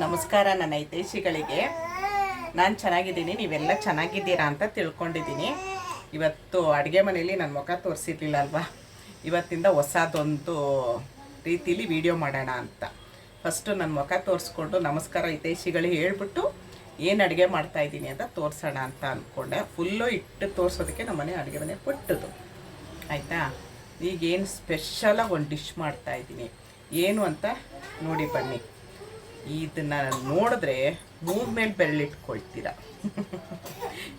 ನಮಸ್ಕಾರ ನನ್ನ ಹಿತೈಷಿಗಳಿಗೆ. ನಾನು ಚೆನ್ನಾಗಿದ್ದೀನಿ, ನೀವೆಲ್ಲ ಚೆನ್ನಾಗಿದ್ದೀರಾ ಅಂತ ತಿಳ್ಕೊಂಡಿದ್ದೀನಿ. ಇವತ್ತು ಅಡುಗೆ ಮನೇಲಿ ನನ್ನ ಮುಖ ತೋರಿಸಿರ್ಲಿಲ್ಲ ಅಲ್ವಾ? ಇವತ್ತಿಂದ ಹೊಸದೊಂದು ರೀತಿಲಿ ವಿಡಿಯೋ ಮಾಡೋಣ ಅಂತ. ಫಸ್ಟು ನನ್ನ ಮುಖ ತೋರಿಸ್ಕೊಂಡು ನಮಸ್ಕಾರ ಹಿತೈಷಿಗಳಿಗೆ ಹೇಳ್ಬಿಟ್ಟು ಏನು ಅಡುಗೆ ಮಾಡ್ತಾ ಇದ್ದೀನಿ ಅಂತ ತೋರಿಸೋಣ ಅಂತ ಅಂದ್ಕೊಂಡೆ ಫುಲ್ಲು ಇಟ್ಟು ತೋರಿಸೋದಕ್ಕೆ ನಮ್ಮನೆ ಅಡುಗೆ ಮನೆ ಪುಟ್ಟದು. ಆಯಿತಾ? ಈಗೇನು ಸ್ಪೆಷಲಾಗಿ ಒಂದು ಡಿಶ್ ಮಾಡ್ತಾಯಿದ್ದೀನಿ ಏನು ಅಂತ ನೋಡಿ ಬನ್ನಿ. ಇದನ್ನ ನೋಡಿದ್ರೆ ಮೂಗ್ ಮೇಲೆ ಬೆರಳಿಟ್ಕೊಳ್ತೀರ?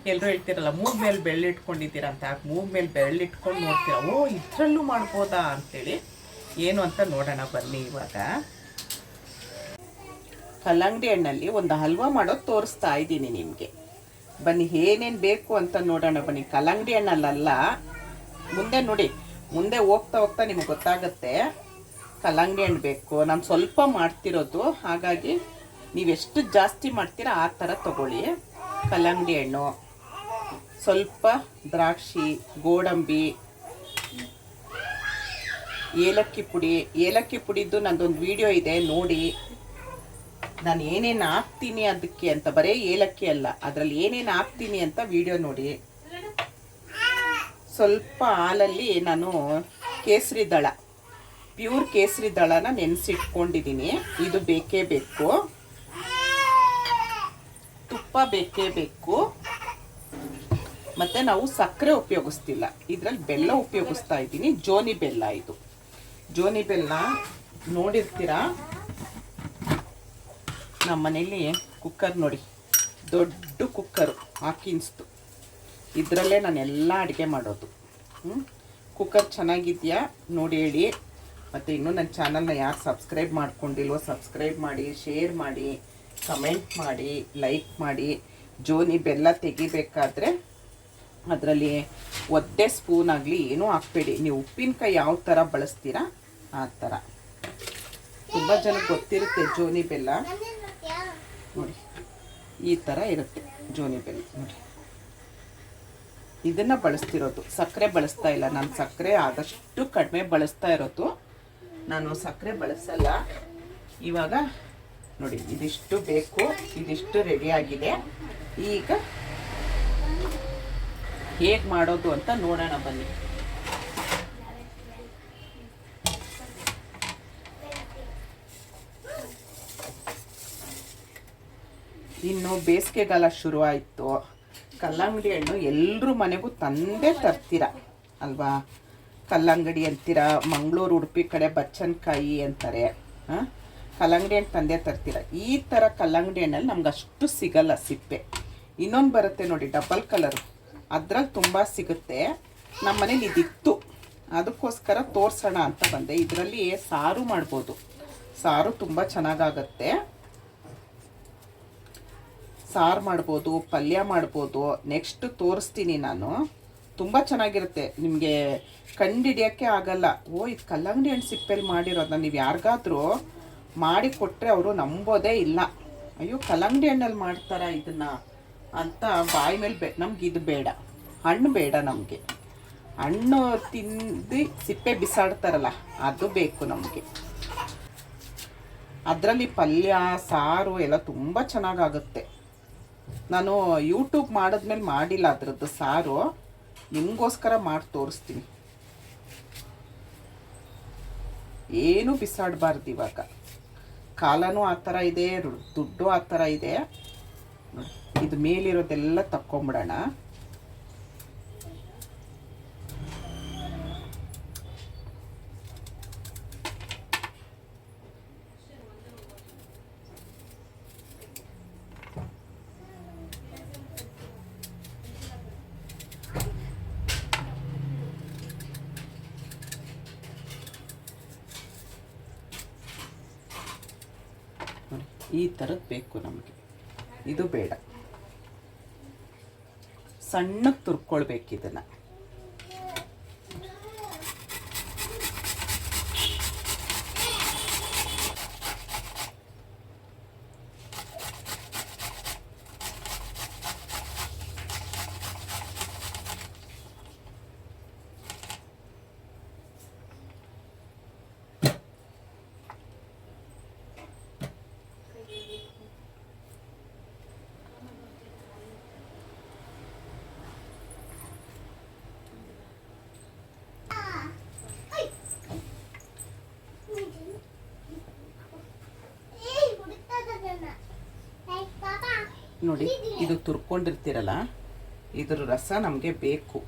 ಎಲ್ಲರೂ ಹೇಳ್ತಿರಲ್ಲ, ಮೂಗ್ ಮೇಲೆ ಬೆರಳಿಟ್ಕೊಂಡಿದ್ದೀರಾ ಅಂತ. ಮೂಗ್ ಮೇಲೆ ಬೆರಳಿಟ್ಕೊಂಡು ನೋಡ್ತೀರಾ? ಓ, ಇದರಲ್ಲೂ ಮಾಡ್ಬೋದಾ ಅಂತೇಳಿ ಏನು ಅಂತ ನೋಡೋಣ ಬನ್ನಿ ಇವಾಗ. ಕಲ್ಲಂಗಡಿ ಹಣ್ಣಲ್ಲಿ ಒಂದು ಹಲ್ವಾ ಮಾಡೋದು ತೋರಿಸ್ತಾ ಇದ್ದೀನಿ ನಿಮಗೆ. ಬನ್ನಿ, ಏನೇನು ಬೇಕು ಅಂತ ನೋಡೋಣ ಬನ್ನಿ. ಕಲ್ಲಂಗಡಿ ಹಣ್ಣಲ್ಲಲ್ಲ, ಮುಂದೆ ನೋಡಿ, ಮುಂದೆ ಹೋಗ್ತಾ ಹೋಗ್ತಾ ನಿಮ್ಗೆ ಗೊತ್ತಾಗುತ್ತೆ. ಕಲ್ಲಂಗಡಿ ಹಣ್ಣು ಬೇಕು. ನಾನು ಸ್ವಲ್ಪ ಮಾಡ್ತಿರೋದು. ಹಾಗಾಗಿ ನೀವೆಷ್ಟು ಜಾಸ್ತಿ ಮಾಡ್ತೀರಾ ಆ ಥರ ತಗೊಳ್ಳಿ. ಕಲ್ಲಂಗಡಿ ಹಣ್ಣು, ಸ್ವಲ್ಪ ದ್ರಾಕ್ಷಿ, ಗೋಡಂಬಿ, ಏಲಕ್ಕಿ ಪುಡಿ. ಏಲಕ್ಕಿ ಪುಡಿದ್ದು ನಂದೊಂದು ವಿಡಿಯೋ ಇದೆ, ನೋಡಿ. ನಾನು ಏನೇನು ಹಾಕ್ತೀನಿ ಅದಕ್ಕೆ ಅಂತ, ಬರೀ ಏಲಕ್ಕಿ ಅಲ್ಲ, ಅದರಲ್ಲಿ ಏನೇನು ಹಾಕ್ತೀನಿ ಅಂತ ವಿಡಿಯೋ ನೋಡಿ. ಸ್ವಲ್ಪ ಹಾಲಲ್ಲಿ ನಾನು ಕೇಸರಿ ದಳ. ಪ್ಯೂರ್ ಕೇಸರಿ ದಳನ ನೆನೆಸಿಟ್ಕೊಂಡಿದ್ದೀನಿ ಇದು ಬೇಕೇ ಬೇಕು. ತುಪ್ಪ ಬೇಕೇ ಬೇಕು. ಮತ್ತು ನಾವು ಸಕ್ಕರೆ ಉಪಯೋಗಿಸ್ತಿಲ್ಲ. ಇದರಲ್ಲಿ ಬೆಲ್ಲ ಉಪಯೋಗಿಸ್ತಾ ಇದ್ದೀನಿ. ಜೋನಿ ಬೆಲ್ಲ ಇದು. ಜೋನಿ ಬೆಲ್ಲ ನೋಡಿರ್ತೀರಾ? ನಮ್ಮ ಮನೇಲಿ ಕುಕ್ಕರ್ ನೋಡಿ. ದೊಡ್ಡ ಕುಕ್ಕರು ಹಾಕಿನ್ಸ್ತು ಇದರಲ್ಲೇ ನಾನು ಎಲ್ಲ ಅಡುಗೆ ಮಾಡೋದು. ಕುಕ್ಕರ್ ಚೆನ್ನಾಗಿದೆಯಾ? ನೋಡಿ ಹೇಳಿ. ಮತ್ತು ಇನ್ನೂ ನನ್ನ ಚಾನಲ್ನ ಯಾರು ಸಬ್ಸ್ಕ್ರೈಬ್ ಮಾಡ್ಕೊಂಡಿಲ್ವೋ ಸಬ್ಸ್ಕ್ರೈಬ್ ಮಾಡಿ ಶೇರ್ ಮಾಡಿ ಕಮೆಂಟ್ ಮಾಡಿ ಲೈಕ್ ಮಾಡಿ. ಜೋನಿ ಬೆಲ್ಲ ತೆಗಿಬೇಕಾದ್ರೆ ಅದರಲ್ಲಿ ಒದ್ದೆ ಸ್ಪೂನ್ ಆಗಲಿ ಏನೂ ಹಾಕ್ಬೇಡಿ. ನೀವು ಉಪ್ಪಿನಕಾಯಿ ಯಾವ ಥರ ಬಳಸ್ತೀರಾ, ಆ ಥರ. ತುಂಬ ಜನಕ್ಕೆ ಗೊತ್ತಿರುತ್ತೆ ಜೋನಿ ಬೆಲ್ಲ. ನೋಡಿ, ಈ ಥರ ಇರುತ್ತೆ ಜೋನಿ ಬೆಲ್ಲ. ನೋಡಿ. ಇದನ್ನು ಬಳಸ್ತಿರೋದು. ಸಕ್ಕರೆ ಬಳಸ್ತಾ ಇಲ್ಲ. ನಾನು ಸಕ್ಕರೆ ಆದಷ್ಟು ಕಡಿಮೆ ಬಳಸ್ತಾ ಇರೋದು. ನಾನು ಸಕ್ಕರೆ ಬಳಸಲ್ಲ. ಇವಾಗ ನೋಡಿ, ಇದಿಷ್ಟು ಬೇಕು, ಇದಿಷ್ಟು ರೆಡಿ ಆಗಿದೆ. ಈಗ ಹೇಗೆ ಮಾಡೋದು ಅಂತ ನೋಡೋಣ ಬನ್ನಿ. ಇನ್ನು ಬೇಸಿಗೆಗಾಲ ಶುರು ಆಯಿತು ಕಲ್ಲಂಗಡಿ ಹಣ್ಣು ಎಲ್ಲರೂ ಮನೆಗೂ ತಂದೇ ತರ್ತೀರ? ಅಲ್ವಾ? ಕಲ್ಲಂಗಡಿ ಅಂತೀರ, ಮಂಗಳೂರು ಉಡುಪಿ ಕಡೆ ಬಚ್ಚನಕಾಯಿ ಅಂತಾರೆ. ಕಲ್ಲಂಗಡಿ ಹಣ್ಣು ತಂದೆ ತರ್ತೀರ. ಈ ಥರ ಕಲ್ಲಂಗಡಿ ಹಣ್ಣಲ್ಲಿ ನಮ್ಗೆ ಅಷ್ಟು ಸಿಗಲ್ಲ ಸಿಪ್ಪೆ. ಇನ್ನೊಂದು ಬರುತ್ತೆ ನೋಡಿ, ಡಬಲ್ ಕಲರು. ಅದ್ರಲ್ಲಿ ತುಂಬ ಸಿಗುತ್ತೆ. ನಮ್ಮ ಮನೇಲಿ ಇದಿತ್ತು. ಅದಕ್ಕೋಸ್ಕರ ತೋರಿಸೋಣ ಅಂತ ಬಂದೆ. ಇದರಲ್ಲಿ ಸಾರು ಮಾಡ್ಬೋದು. ಸಾರು ತುಂಬ ಚೆನ್ನಾಗಾಗತ್ತೆ. ಸಾರು ಮಾಡ್ಬೋದು, ಪಲ್ಯ ಮಾಡ್ಬೋದು. ನೆಕ್ಸ್ಟ್ ತೋರಿಸ್ತೀನಿ ನಾನು. ತುಂಬ ಚೆನ್ನಾಗಿರುತ್ತೆ. ನಿಮಗೆ ಕಂಡಿಡಿಯೋಕ್ಕೆ ಆಗಲ್ಲ. ಓ, ಇದು ಕಲ್ಲಂಗಡಿ ಹಣ್ಣು ಸಿಪ್ಪೆಲಿ ಮಾಡಿರೋದನ್ನ ನೀವು ಯಾರಿಗಾದ್ರೂ ಮಾಡಿ ಕೊಟ್ಟರೆ ಅವರು ನಂಬೋದೇ ಇಲ್ಲ. ಅಯ್ಯೋ, ಕಲ್ಲಂಗಡಿ ಹಣ್ಣಲ್ಲಿ ಮಾಡ್ತಾರ ಇದನ್ನು ಅಂತ ಬಾಯಿ ಮೇಲೆ ಬೇ, ನಮ್ಗೆ ಇದು ಬೇಡ. ಹಣ್ಣು ಬೇಡ ನಮಗೆ. ಹಣ್ಣು ತಿಂದು ಸಿಪ್ಪೆ ಬಿಸಾಡ್ತಾರಲ್ಲ, ಅದು ಬೇಕು ನಮಗೆ. ಅದರಲ್ಲಿ ಪಲ್ಯ, ಸಾರು ಎಲ್ಲ ತುಂಬ ಚೆನ್ನಾಗಾಗುತ್ತೆ ನಾನು ಯೂಟ್ಯೂಬ್ ಮಾಡಿದ್ಮೇಲೆ ಮಾಡಿಲ್ಲ ಅದರದ್ದು ಸಾರು. ನಿಮಗೋಸ್ಕರ ಮಾಡಿ ತೋರಿಸ್ತೀನಿ. ಏನು ಬಿಸಾಡಬಾರ್ದು ಇವಾಗ. ಕಾಲನೂ ಆ ಥರ ಇದೆ, ದುಡ್ಡು ಆ ಥರ ಇದೆ. ಇದು ಮೇಲಿರೋದೆಲ್ಲ ತಕ್ಕೊಂಬಿಡೋಣ ನೋಡಿ ಈ ಥರದ್ದು ಬೇಕು ನಮಗೆ. ಇದು ಬೇಡ. ಸಣ್ಣಕ್ಕೆ ತುರ್ಕೊಳ್ಬೇಕು ಇದನ್ನು. ನೋಡಿ, ಇದು ತುರ್ಕೊಂಡಿರ್ತೀರಲ್ಲ, ಇದ್ರ ರಸ ನಮಗೆ ಬೇಕು.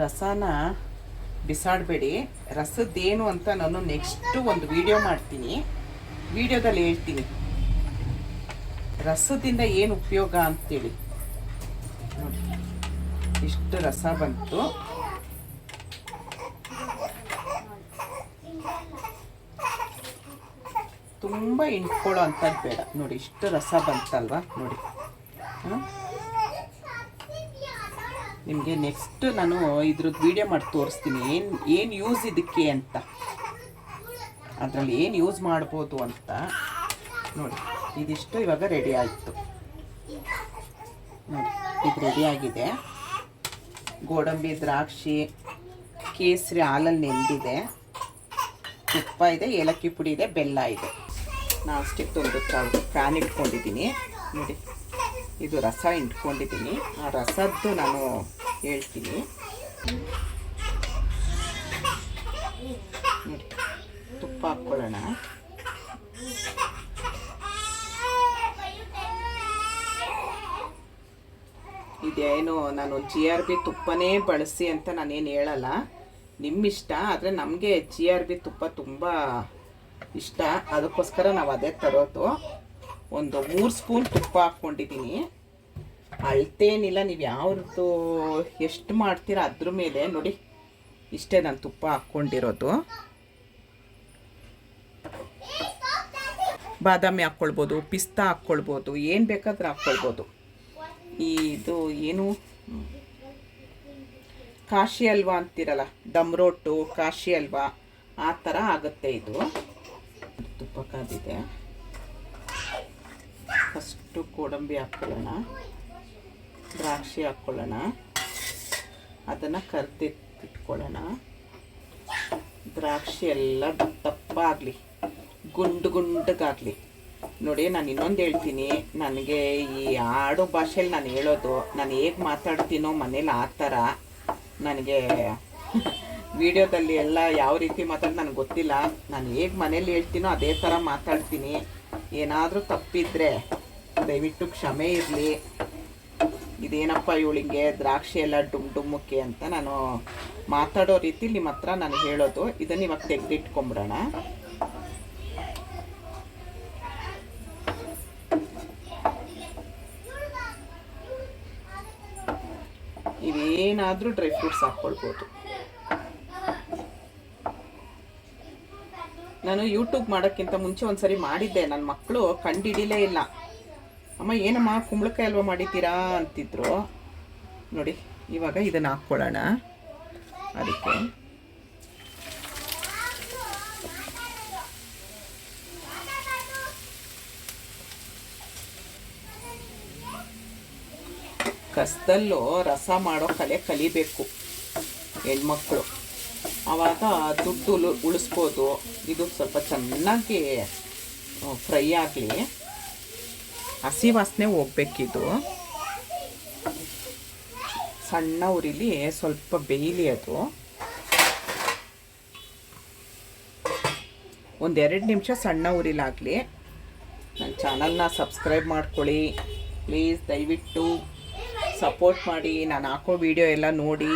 ರಸನ ಬಿಸಾಡಬೇಡಿ. ರಸದ್ದೇನು ಅಂತ ನಾನು ನೆಕ್ಸ್ಟು ಒಂದು ವಿಡಿಯೋ ಮಾಡ್ತೀನಿ. ವಿಡಿಯೋದಲ್ಲಿ ಹೇಳ್ತೀನಿ. ರಸದಿಂದ ಏನು ಉಪಯೋಗ ಅಂತೇಳಿ. ನೋಡಿ. ಇಷ್ಟು ರಸ ಬಂತು. ತುಂಬ ಇಂಟ್ಕೊಳ್ಳೋ ಅಂಥದ್ದು ಬೇಡ. ನೋಡಿ, ಇಷ್ಟು ರಸ ಬಂತಲ್ವಾ? ನೋಡಿ. ನಿಮಗೆ ನೆಕ್ಸ್ಟ್ ನಾನು ಇದ್ರದ್ದು ವಿಡಿಯೋ ಮಾಡಿ ತೋರಿಸ್ತೀನಿ. ಏನು ಏನು ಯೂಸ್ ಇದಕ್ಕೆ ಅಂತ. ಅದರಲ್ಲಿ ಏನು ಯೂಸ್ ಮಾಡ್ಬೋದು ಅಂತ. ನೋಡಿ, ಇದಿಷ್ಟು ಇವಾಗ ರೆಡಿ ಆಯಿತು. ನೋಡಿ, ಇದು ರೆಡಿ ಆಗಿದೆ. ಗೋಡಂಬಿ, ದ್ರಾಕ್ಷಿ, ಕೇಸರಿ ಹಾಲಲ್ಲಿ ನೆಂದಿದೆ. ತುಪ್ಪ ಇದೆ, ಏಲಕ್ಕಿ ಪುಡಿ ಇದೆ, ಬೆಲ್ಲ ಇದೆ. ನಾವು ಸ್ಟಿಕ್ ಒಂದು ಫ್ಯಾನ್ ಇಟ್ಕೊಂಡಿದ್ದೀನಿ. ನೋಡಿ, ಇದು ರಸ ಇಟ್ಕೊಂಡಿದ್ದೀನಿ. ಆ ರಸದ್ದು ನಾನು ಹೇಳ್ತೀನಿ. ನೋಡಿ, ತುಪ್ಪ ಹಾಕ್ಕೊಳ್ಳೋಣ. ಇದೇನು, ನಾನು ಜಿ ಆರ್ ಬಿ ತುಪ್ಪನೇ ಬಳಸಿ ಅಂತ ನಾನೇನು ಹೇಳಲ್ಲ. ನಿಮ್ಮಿಷ್ಟ, ಆದರೆ ನಮಗೆ ಜಿ ಆರ್ ಬಿ ತುಪ್ಪ ತುಂಬ ಇಷ್ಟ? ಅದಕ್ಕೋಸ್ಕರ ನಾವು ಅದೇ ತರೋದು. ಒಂದು ಮೂರು ಸ್ಪೂನ್ ತುಪ್ಪ ಹಾಕ್ಕೊಂಡಿದ್ದೀನಿ. ಅಳ್ತೇನಿಲ್ಲ, ನೀವು ಯಾವ್ದು ಎಷ್ಟು ಮಾಡ್ತೀರಾ ಅದ್ರ ಮೇಲೆ. ನೋಡಿ, ಇಷ್ಟೇ ನಾನು ತುಪ್ಪ ಹಾಕ್ಕೊಂಡಿರೋದು. ಬಾದಾಮಿ ಹಾಕ್ಕೊಳ್ಬೋದು, ಪಿಸ್ತಾ ಹಾಕ್ಕೊಳ್ಬೋದು, ಏನು ಬೇಕಾದ್ರೆ ಹಾಕ್ಕೊಳ್ಬೋದು. ಇದು ಏನು? ಕಾಶಿ ಅಲ್ವಾ ಅಂತೀರಲ್ಲ, ದಮ್ ರೊಟ್ಟು ಕಾಶಿ ಅಲ್ವಾ, ಆ ಥರ ಆಗುತ್ತೆ ಇದು. ತುಪ್ಪ ಕಾದಿದೆ ಫಸ್ಟು ಗೋಡಂಬಿ ಹಾಕ್ಕೊಳ್ಳೋಣ ದ್ರಾಕ್ಷಿ ಹಾಕ್ಕೊಳ್ಳೋಣ ಅದನ್ನು ಕರ್ದಿಟ್ಕೊಳ್ಳೋಣ. ದ್ರಾಕ್ಷಿ ಎಲ್ಲ ದಪ್ಪ ಆಗಲಿ ಗುಂಡು ಗುಂಡಗಾಗಲಿ. ನೋಡಿ, ನಾನು ಇನ್ನೊಂದು ಹೇಳ್ತೀನಿ. ನನಗೆ ಈ ಆಡು ಭಾಷೆಯಲ್ಲಿ ನಾನು ಹೇಳೋದು, ನಾನು ಹೇಗೆ ಮಾತಾಡ್ತೀನೋ ಮನೇಲಿ ಆ ಥರ. ನನಗೆ ವಿಡಿಯೋದಲ್ಲಿ ಎಲ್ಲ ಯಾವ ರೀತಿ ಮಾತಾಡಿ ನನಗೆ ಗೊತ್ತಿಲ್ಲ. ನಾನು ಹೇಗೆ ಮನೇಲಿ ಹೇಳ್ತೀನೋ ಅದೇ ಥರ ಮಾತಾಡ್ತೀನಿ. ಏನಾದರೂ ತಪ್ಪಿದ್ರೆ ದಯವಿಟ್ಟು ಕ್ಷಮೆ ಇರಲಿ. ಇದೇನಪ್ಪ ಇವಳಿಗೆ ದ್ರಾಕ್ಷಿ ಎಲ್ಲ ಡುಮ್ ಡುಮ್ಮಕ್ಕೆ ಅಂತ ನಾನು ಮಾತಾಡೋ ರೀತಿ ನಿಮ್ಮ ಹತ್ರ ನಾನು ಹೇಳೋದು. ಇದನ್ನು ಇವಾಗ ತೆಗೆದಿಟ್ಕೊಂಬಿಡೋಣ ಇವೇನಾದರೂ ಡ್ರೈ ಫ್ರೂಟ್ಸ್ ಹಾಕ್ಕೊಳ್ಬೋದು. ನಾನು ಯೂಟ್ಯೂಬ್ ಮಾಡೋಕ್ಕಿಂತ ಮುಂಚೆ ಒಂದ್ಸರಿ ಮಾಡಿದ್ದೆ. ನನ್ನ ಮಕ್ಕಳು ಕಂಡಿಡಿಲೇ ಇಲ್ಲ. ಅಮ್ಮ, ಏನಮ್ಮ, ಕುಂಬಳಕಾಯಿ ಅಲ್ವಾ ಮಾಡಿದ್ದೀರಾ ಅಂತಿದ್ರು. ನೋಡಿ, ಇವಾಗ ಇದನ್ನು ಹಾಕ್ಕೊಳ್ಳೋಣ. ಅದಕ್ಕೆ. ಕಸದಲ್ಲೂ ರಸ ಮಾಡೋ ಕಲೆ ಕಲಿಬೇಕು. ಹೆಣ್ಮಕ್ಳು. ಆವಾಗ ದುಡ್ಡು ಉಳು, ಉಳಿಸ್ಬೋದು. ಇದು ಸ್ವಲ್ಪ ಚೆನ್ನಾಗಿ ಫ್ರೈ ಆಗಲಿ. ಹಸಿ ವಾಸನೆ ಹೋಗ್ಬೇಕಿದು. ಸಣ್ಣ ಉರಿಲಿ ಸ್ವಲ್ಪ ಬೇಯಲಿ ಅದು. ಒಂದೆರಡು ನಿಮಿಷ ಸಣ್ಣ ಉರಿಲಾಗಲಿ. ನನ್ನ ಚಾನಲ್ನ ಸಬ್ಸ್ಕ್ರೈಬ್ ಮಾಡ್ಕೊಳ್ಳಿ. ಪ್ಲೀಸ್ ದಯವಿಟ್ಟು ಸಪೋರ್ಟ್ ಮಾಡಿ. ನಾನು ಹಾಕೋ ವಿಡಿಯೋ ಎಲ್ಲ ನೋಡಿ.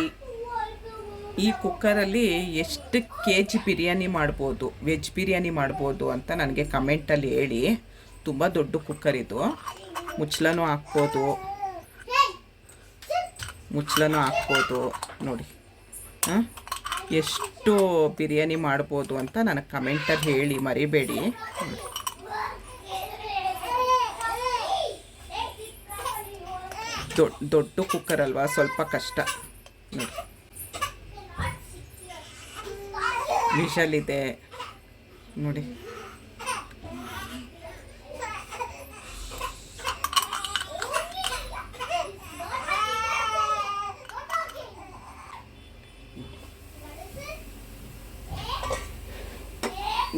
ಈ ಕುಕ್ಕರಲ್ಲಿ ಎಷ್ಟು ಕೆ ಜಿ ಬಿರಿಯಾನಿ ಮಾಡ್ಬೋದು, ವೆಜ್ ಬಿರಿಯಾನಿ ಮಾಡ್ಬೋದು ಅಂತ ನನಗೆ ಕಮೆಂಟಲ್ಲಿ ಹೇಳಿ. ತುಂಬ ದೊಡ್ಡ ಕುಕ್ಕರ್ ಇದು. ಮುಚ್ಚಲನೂ ಹಾಕ್ಬೋದು. ಮುಚ್ಚಳನೂ ಹಾಕ್ಬೋದು. ನೋಡಿ. ಎಷ್ಟು ಬಿರಿಯಾನಿ ಮಾಡ್ಬೋದು ಅಂತ ನನಗೆ ಕಮೆಂಟಲ್ಲಿ ಹೇಳಿ, ಮರಿಬೇಡಿ. ದೊಡ್ಡ ದೊಡ್ಡ ಕುಕ್ಕರ್ ಅಲ್ವಾ? ಸ್ವಲ್ಪ ಕಷ್ಟ. ನೋಡಿ. ವಿಷಲ್ ಇದೆ ನೋಡಿ.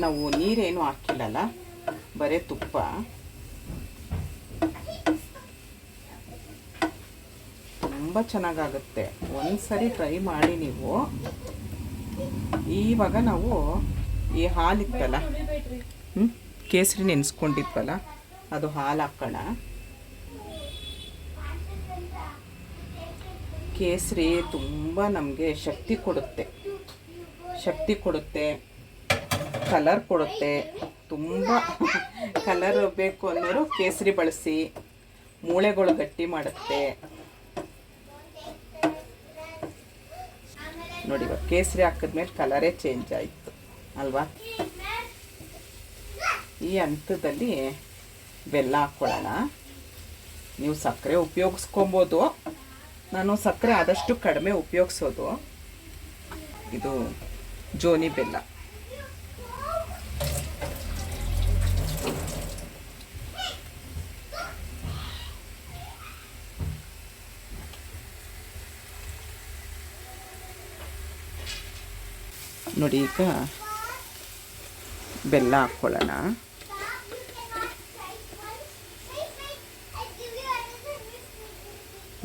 ನಾವು ನೀರೇನು ಹಾಕಿಲ್ಲಲ್ಲ ಬರೀ ತುಪ್ಪ. ತುಂಬ ಚೆನ್ನಾಗಾಗುತ್ತೆ. ಒಂದ್ಸರಿ ಟ್ರೈ ಮಾಡಿ ನೀವು. ಇವಾಗ ನಾವು ಈ ಹಾಲಿತ್ತಲ್ಲ? ಹ್ಞೂ ಕೇಸರಿ ನೆನೆಸ್ಕೊಂಡಿದ್ವಲ್ಲ? ಅದು ಹಾಲು ಹಾಕೋಣ ಕೇಸರಿ ತುಂಬ ನಮಗೆ ಶಕ್ತಿ ಕೊಡುತ್ತೆ. ಶಕ್ತಿ ಕೊಡುತ್ತೆ. ಕಲರ್ ಕೊಡುತ್ತೆ. ತುಂಬ ಕಲರ್ ಬೇಕು ಅನ್ನೋರು ಕೇಸರಿ ಬಳಸಿ, ಮೂಳೆಗಳು ಗಟ್ಟಿ ಮಾಡುತ್ತೆ. ನೋಡಿ, ಇವಾಗ ಕೇಸರಿ ಹಾಕಿದ್ಮೇಲೆ ಕಲರೇ ಚೇಂಜ್ ಆಯಿತು. ಅಲ್ವಾ? ಈ ಹಂತದಲ್ಲಿ ಬೆಲ್ಲ ಹಾಕ್ಕೊಳ್ಳೋಣ. ನೀವು ಸಕ್ಕರೆ ಉಪಯೋಗಿಸ್ಕೊಬೋದು. ನಾನು ಸಕ್ಕರೆ ಆದಷ್ಟು ಕಡಿಮೆ ಉಪಯೋಗಿಸೋದು. ಇದು ಜೋನಿ ಬೆಲ್ಲ. ನೋಡಿ ಈಗ ಬೆಲ್ಲ ಹಾಕ್ಕೊಳ್ಳೋಣ.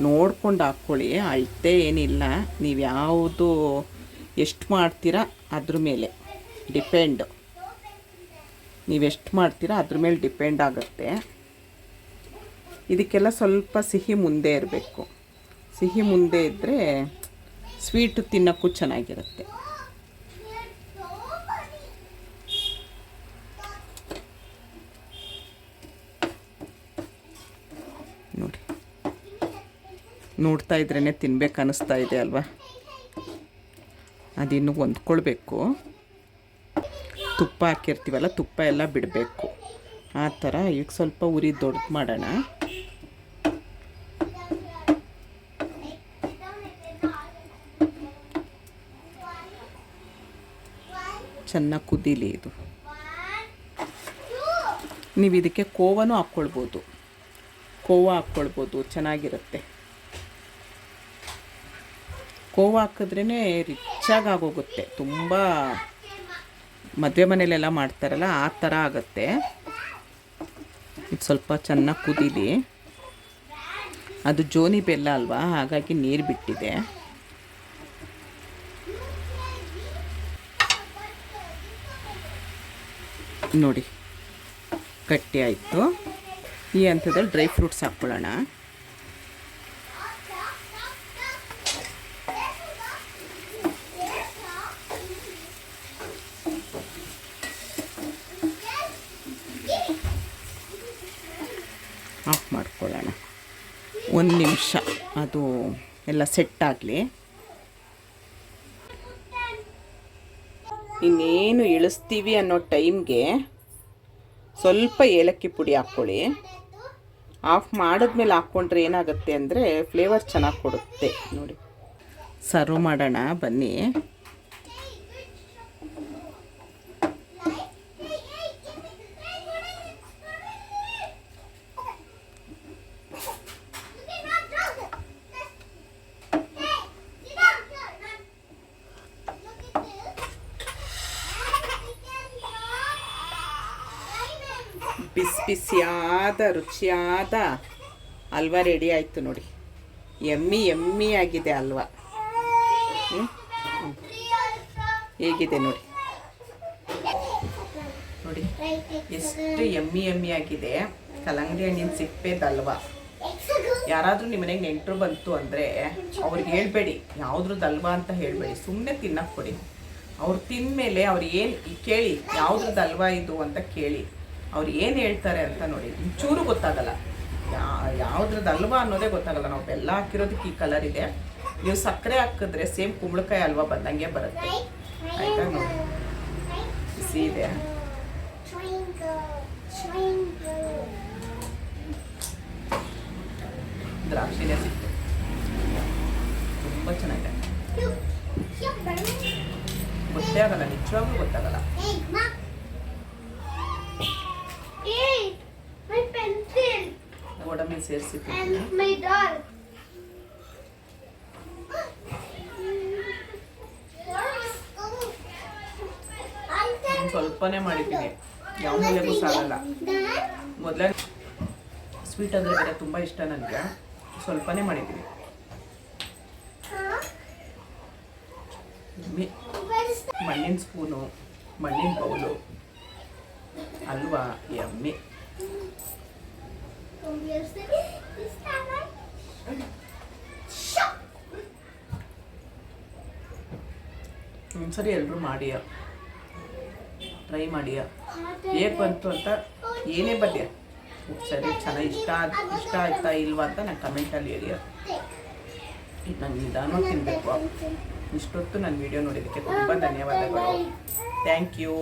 ನೋಡ್ಕೊಂಡು ಹಾಕ್ಕೊಳ್ಳಿ ಅಳತೆ ಏನಿಲ್ಲ. ನೀವು ಯಾವುದು ಎಷ್ಟು ಮಾಡ್ತೀರಾ ಅದ್ರ ಮೇಲೆ ಡಿಪೆಂಡ್. ನೀವೆಷ್ಟು ಮಾಡ್ತೀರಾ ಅದ್ರ ಮೇಲೆ ಡಿಪೆಂಡ್ ಆಗುತ್ತೆ. ಇದಕ್ಕೆಲ್ಲ ಸ್ವಲ್ಪ ಸಿಹಿ ಮುಂದೆ ಇರಬೇಕು. ಸಿಹಿ ಮುಂದೆ ಇದ್ದರೆ ಸ್ವೀಟ್ ತಿನ್ನೋಕ್ಕೂ ಚೆನ್ನಾಗಿರುತ್ತೆ ನೋಡಿ ನೋಡ್ತಾ ಇದ್ರೇ ತಿನ್ಬೇಕು ಅನ್ನಿಸ್ತಾ ಇದೆ ಅಲ್ವಾ? ಅದಿನ್ನು ಹೊಂದ್ಕೊಳ್ಬೇಕು. ತುಪ್ಪ ಹಾಕಿರ್ತೀವಲ್ಲ, ತುಪ್ಪ ಎಲ್ಲ ಬಿಡಬೇಕು. ಆ ಥರ ಈಗ ಸ್ವಲ್ಪ ಉರಿ ದೊಡ್ಡದು ಮಾಡೋಣ. ಚೆನ್ನಾಗಿ ಕುದೀಲಿ ಇದು. ನೀವು ಇದಕ್ಕೆ ಕೋವನೂ ಹಾಕ್ಕೊಳ್ಬೋದು. ಕೋವ ಹಾಕ್ಕೊಳ್ಬೋದು, ಚೆನ್ನಾಗಿರುತ್ತೆ. ಕೋವ ಹಾಕಿದ್ರೇ ರಿಚ್ಚಾಗಿ ಆಗೋಗುತ್ತೆ. ತುಂಬ ಮದುವೆ ಮನೇಲೆಲ್ಲ ಮಾಡ್ತಾರಲ್ಲ, ಆ ಥರ ಆಗುತ್ತೆ. ಇದು ಸ್ವಲ್ಪ ಚೆನ್ನಾಗಿ ಕುದೀಲಿ. ಅದು ಜೋನಿ ಬೆಲ್ಲ ಅಲ್ವಾ, ಹಾಗಾಗಿ ನೀರು ಬಿಟ್ಟಿದೆ. ನೋಡಿ, ಗಟ್ಟಿ ಆಯಿತು. ಈ ಹಂತದಲ್ಲಿ ಡ್ರೈ ಫ್ರೂಟ್ಸ್ ಹಾಕ್ಕೊಳ್ಳೋಣ. ಆಫ್ ಮಾಡ್ಕೊಳ್ಳೋಣ. ಒಂದು ನಿಮಿಷ. ಅದು ಎಲ್ಲ ಸೆಟ್ ಆಗಲಿ. ಇನ್ನೇನು ಇಳಿಸ್ತೀವಿ ಅನ್ನೋ ಟೈಮ್ಗೆ ಸ್ವಲ್ಪ ಏಲಕ್ಕಿ ಪುಡಿ ಹಾಕ್ಕೊಳ್ಳಿ. ಆಫ್ ಮಾಡಿದ್ಮೇಲೆ ಹಾಕ್ಕೊಂಡ್ರೆ ಏನಾಗುತ್ತೆ ಅಂದರೆ ಫ್ಲೇವರ್ ಚೆನ್ನಾಗಿ ಕೊಡುತ್ತೆ. ನೋಡಿ. ಸರ್ವ್ ಮಾಡೋಣ, ಬನ್ನಿ. ಬಿಸಿ ಬಿಸಿಯಾದ, ರುಚಿಯಾದ ಹಲ್ವ ರೆಡಿ ಆಯಿತು ನೋಡಿ. ಎಮ್ಮಿ ಎಮ್ಮಿ ಆಗಿದೆ ಹಲ್ವ. ಹೇಗಿದೆ ನೋಡಿ. ನೋಡಿ, ಎಷ್ಟು ಎಮ್ಮಿ ಎಮ್ಮಿ ಆಗಿದೆ. ಕಲ್ಲಂಗಡಿ ಹಣ್ಣಿನ ಸಿಪ್ಪೆದ ಹಲ್ವ ಯಾರಾದರೂ ನಿಮ್ಮ ಮನೆಗೆ ನೆಂಟರು ಬಂತು ಅಂದರೆ ಅವ್ರಿಗೆ ಹೇಳ್ಬೇಡಿ. ಯಾವುದ್ರದ್ದು ಅಲ್ವಾ ಅಂತ ಹೇಳಬೇಡಿ. ಸುಮ್ಮನೆ ತಿನ್ನಕ್ಕೆ ಕೊಡಿ. ಅವ್ರು ತಿಂದಮೇಲೆ ಅವ್ರು ಏನು ಕೇಳಿ ಯಾವುದ್ರದ್ದು ಅಲ್ವಾ ಇದು ಅಂತ ಕೇಳಿ. ಅವ್ರು ಏನು ಹೇಳ್ತಾರೆ ಅಂತ ನೋಡಿ ಚೂರು ಗೊತ್ತಾಗಲ್ಲ. ಯಾ ಯಾವ್ದ್ರದ್ದು ಅಲ್ವಾ ಅನ್ನೋದೇ ಗೊತ್ತಾಗಲ್ಲ. ನಾವು ಬೆಲ್ಲ ಹಾಕಿರೋದಕ್ಕೆ ಈ ಕಲರ್ ಇದೆ. ನೀವು ಸಕ್ಕರೆ ಹಾಕಿದ್ರೆ ಸೇಮ್ ಕುಂಬಳಕಾಯಿ ಅಲ್ವಾ ಬಂದಂಗೆ ಬರುತ್ತೆ. ಆಯ್ತಾ ನೋಡಿ. ಬಿಸಿ ಇದೆ. ದ್ರಾಕ್ಷಿನೇ ಸಿಕ್ತು. ತುಂಬ ಚೆನ್ನಾಗಿದೆ. ಗೊತ್ತೇ ಆಗಲ್ಲ. ನಿಜವಾಗ್ಲೂ ಗೊತ್ತಾಗಲ್ಲ. ಗೋಡಂಬಿ ಸೇರಿಸಿ and my doll. ಸ್ವಲ್ಪನೇ ಮಾಡಿದ್ದೀನಿ. ಯಾವ ಮೂಲೆಗೂ ಸಾಲಲ್ಲ. ಮೊದಲೇ ಸ್ವೀಟ್ ಅಂದರೆ ಬೇರೆ ತುಂಬ ಇಷ್ಟ ನನಗೆ ಸ್ವಲ್ಪನೇ ಮಾಡಿದ್ದೀನಿ. ಮಣ್ಣಿನ ಸ್ಪೂನು ಮಣ್ಣಿನ ಬೌಲು ಅಲ್ವಾ ಎಮ್ಮೆ ಒಂದ್ಸರಿ ಎಲ್ಲರೂ ಮಾಡಿಯ? ಟ್ರೈ ಮಾಡಿಯ? ಹೇಗೆ ಬಂತು ಅಂತ ಏನೇ ಬದ್ಯ ಸರಿ ಚೆನ್ನಾಗಿ ಇಷ್ಟ ಇಷ್ಟ ಆಯ್ತಾ ಇಲ್ವಾ ಅಂತ ನಾನು ಕಮೆಂಟಲ್ಲಿ ಹೇಳಿಯ? ಇದು ನಂಗೆ ನಿಧಾನ ತಿನ್ನಬೇಕು ಇಷ್ಟೊತ್ತು ನನ್ನ ವಿಡಿಯೋ ನೋಡಿದ್ದಕ್ಕೆ ತುಂಬ ಧನ್ಯವಾದಗಳು. Thank you